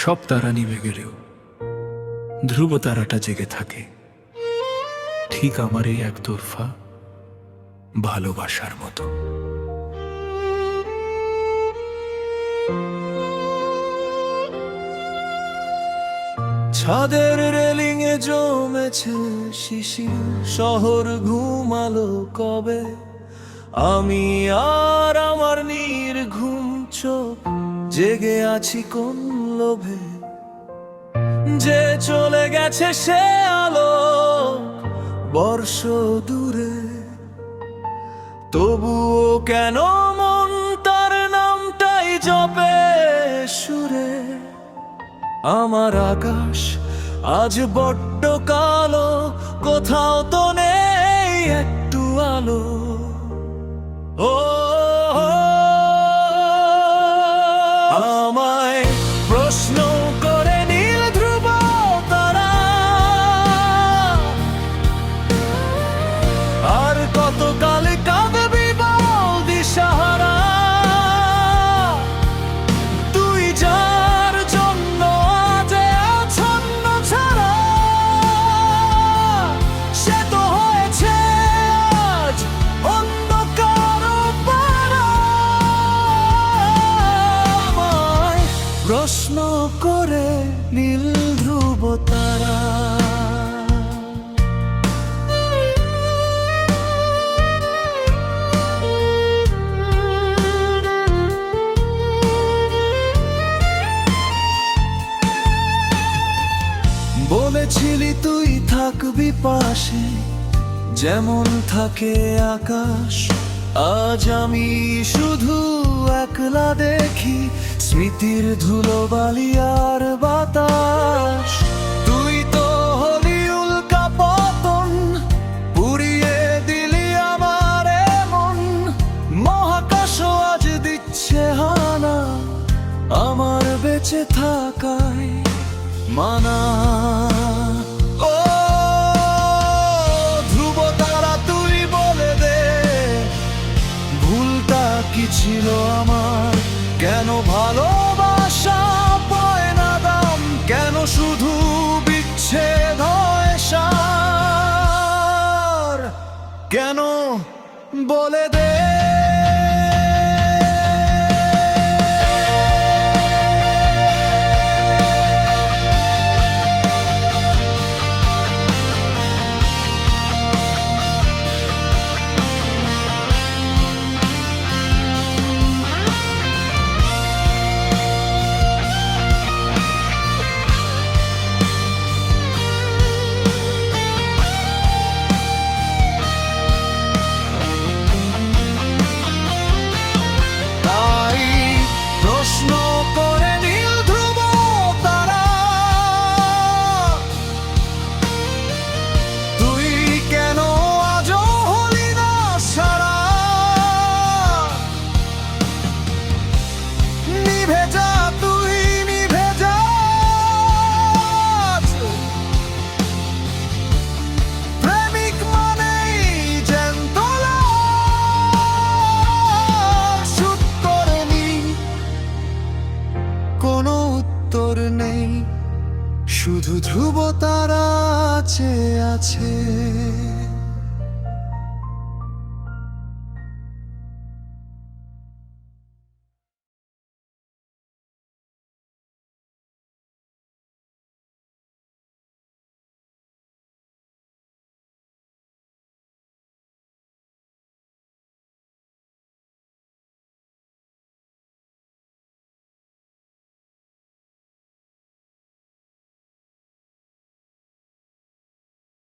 সব তারা নিভে গেলেও ধ্রুব তারাটা জেগে থাকে। ঠিক আমার এই একতরফা ভালোবাসার মতো। ছাদের রেলিং এ জমেছে শিশির, শহর ঘুমালো কবে? আমি আর আমার নীর ঘুম চোখ জেগে আছি কোন লোভে। যে চলে গেছে সে আলো বর্ষ দূরে। তবুও কেন মন তার নামটাই জপে সুরে? আমার আকাশ আজ বড্ড কালো, কোথাও তো নেই একটু আলো। ও প্রশ্ন করে নীল ধ্রুব তারা। বলেছিলি তুই থাকবি পাশে, যেমন থাকে আকাশ। আজ আমি শুধু একলা দেখি স্মৃতির ধুলো বালিয়ার বাতাস। তুই তো হলি উল্কা পতন পুড়িয়ে দিলি আমার মন মহাকাশ আজ দিচ্ছে হানা, আমার বেঁচে থাকায় মানা। কেন বলে দে? শুধু ধ্রুব তারা আছে আছে।